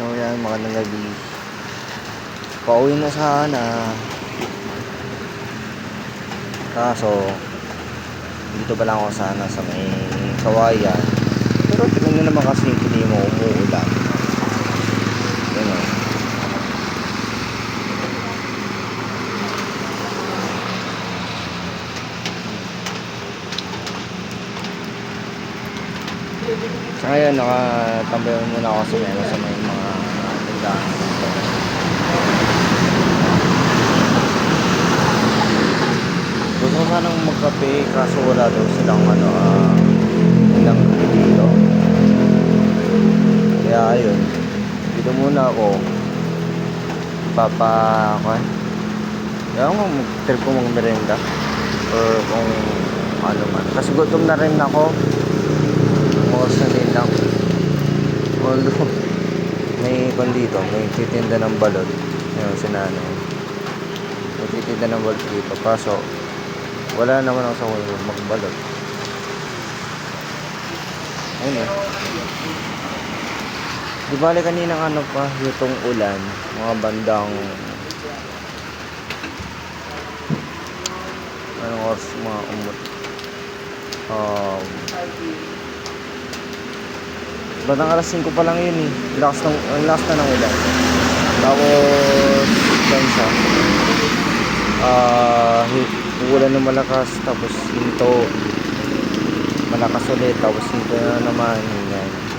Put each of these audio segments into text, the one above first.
So yan, magandang gabi. Pauwi na sana. Kaso, dito pa lang ako sana sa may kawayan. Pero tignan nyo naman kasi hindi mo umuulan. Yan Sa ngayon, nakatambay muna ako sa may, sa may mga tindahan. Gusto ko sanang magkape kaso wala daw silang ano, ah, ilang dito. Kaya ayun, dito muna ako. Papa, ako eh. Kaya mo, mag-trip ko mag merenda. Or kung ano man. Kasi gutom na rin ako. Oras na din lang. Although, may kon may titinda ng balot. Ayun, sinano. May titinda ng balot dito. Kaso, wala naman ako sa ulo magbalot. Ayun eh. Di bale kaninang ano pa, yutong ulan, mga bandang anong oras mga umot um bandang alas 5 pa lang yun eh. Lakas ng, ang lakas na ng ulan. Tapos yan siya. Ah uh, ulan ng malakas tapos hinto. Malakas ulit tapos hinto na naman yan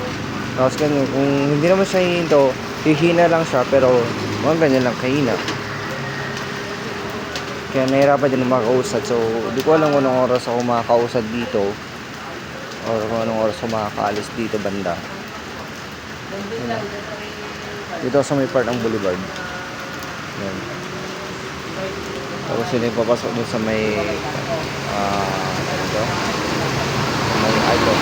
tapos ganyan kung hindi naman siya hinto hihina lang siya pero mga ganyan lang kahina. Kaya nahirapan din makausad. So di ko alam kung anong oras ako makakausad dito or kung anong oras makakaalis dito banda. Yan. dito sa may part ng boulevard. Yan tapos yun yung papasok dun sa may ah ano ito may icon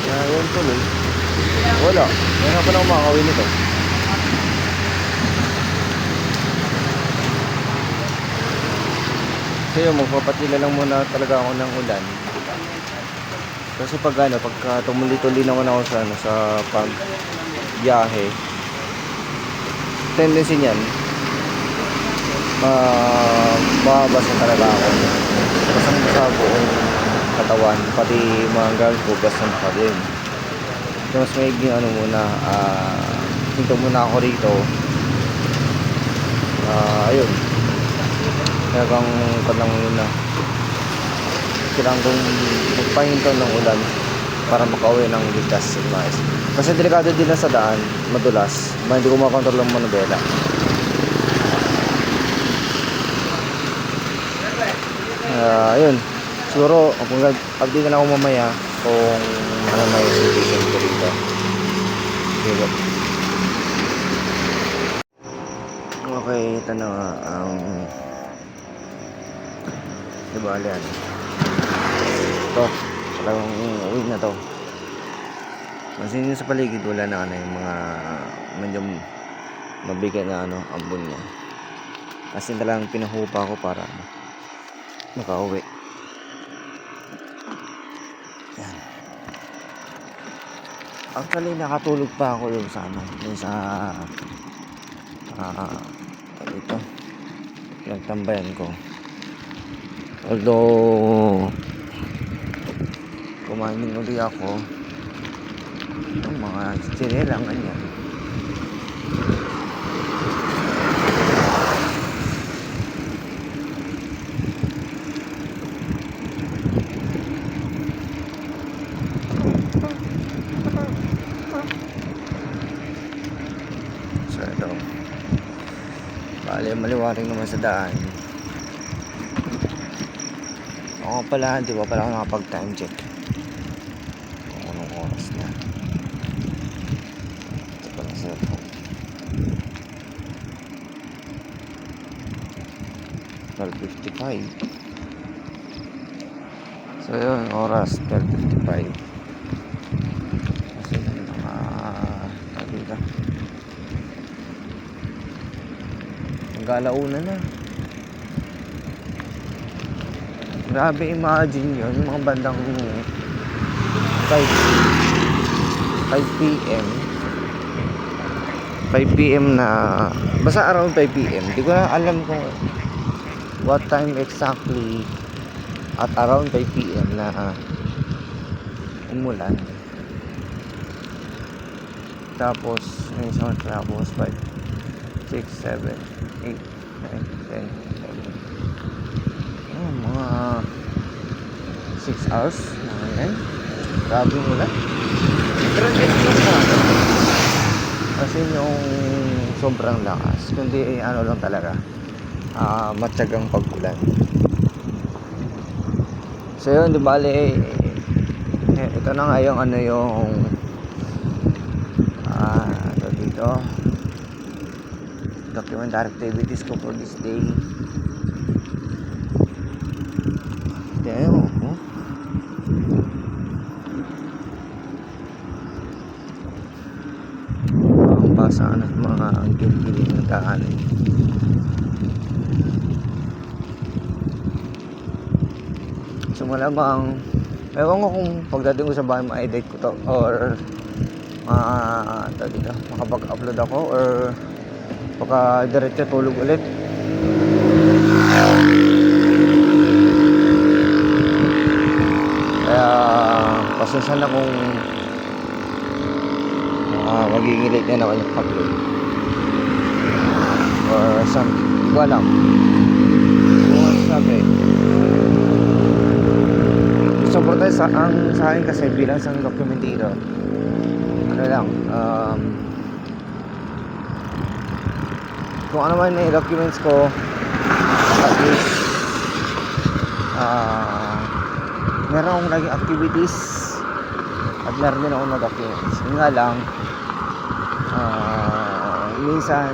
Kaya yun tuloy. Wala. Meron na umakawin nito. So yun, magpapatila lang muna talaga ako ng ulan. Kasi pag ano, pagka tumuli-tuli naman ako sa, ano, sa pag biyahe, tendency niyan, uh, mababasa talaga ako. Basang basa buong katawan, pati mga gamit ko, basang pa din. So, mas may ano muna, ah, hinto muna ako rito. Ah, ayun. Talagang kadang muna. Kailangan kong magpahinto ng ulan para makauwi ng ligtas sa mais. Kasi delikado din na sa daan, madulas. Ma, hindi ko makontrol ang manubela. Ah, ayun. Siguro, kung update na ako mamaya kung ano na yung situation ko dito. Sige. Okay, ito na ang di ba yan? Ito, talagang uwi na to. Kasi sa paligid wala na ano yung mga medyo mabigat na ano ambon niya. Kasi talagang pinahupa ko para makauwi. Yan. Actually, nakatulog pa ako yung sa ano, yung sa ah uh, ito nagtambayan ko. Although kumain uli ako. Yung mga chinelang ganyan so ito bali maliwaring naman sa daan. Ako pala di ba pala ako nakapag time check. Kung anong oras na. Ito pala cellphone. 12.55 so yun oras 12.55 kasi yung mga tabi ka Mag-alauna na. Grabe imagine yun, yung mga bandang 5 5 p.m. 5 p.m. na basta around 5 p.m. Di ko na alam kung what time exactly at around 5 p.m. na umulan. Tapos, yung isang tapos 5, 6, 7, 8, 9, 10, 11. Oh, mga 6 hours. Mga yan. Grabe yung ulan. Pero hindi ko sa Kasi yung sobrang lakas. Kundi ano lang talaga. Ah, matyagang pag-ulan. So yun, di bale, eh, ito na nga yung ano yung ah, ito dito documentary activities ko for this day Damn, oh. ang basaan at mga ang gilid ng daan so malamang ewan ko kung pagdating ko sa bahay ma-edit ko to or uh, dito makapag-upload ako or baka diretso tulog ulit. Kaya pasensya na kung uh, magiging late na naman yung upload or something hindi ko alam. Kung ano sabi. Support sa ang sa akin kasi bilang isang documentero ano lang um, kung ano man yung documents ko at least ah meron akong naging activities at meron din ako na documents. Yun nga lang ah minsan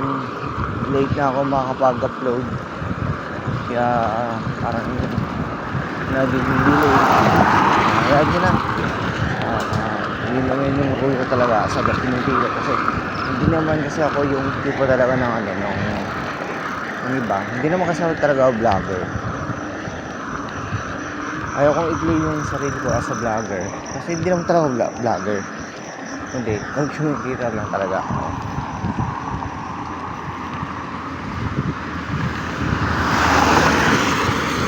late na ako makakapag-upload. Kaya parang naging delay. Kaya yun na. Ah, yun naman yung rule ko talaga sa documentary kasi hindi naman kasi ako yung tipo talaga ng ano ng ng iba. Hindi naman kasi ako talaga vlogger. Ayaw kong i-play yung sarili ko as a vlogger. Kasi hindi naman talaga vlog vlogger. Hindi. Nag-communicator lang talaga ako.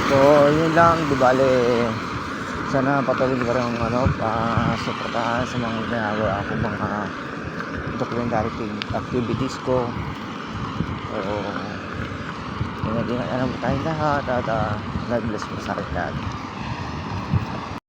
So yun lang. Di bale sana patuloy ko rin ano uh, suportahan sa mga ginagawa ko mga documentary activities ko o yun na din ano tayong lahat at uh, God bless mo sa akin lahat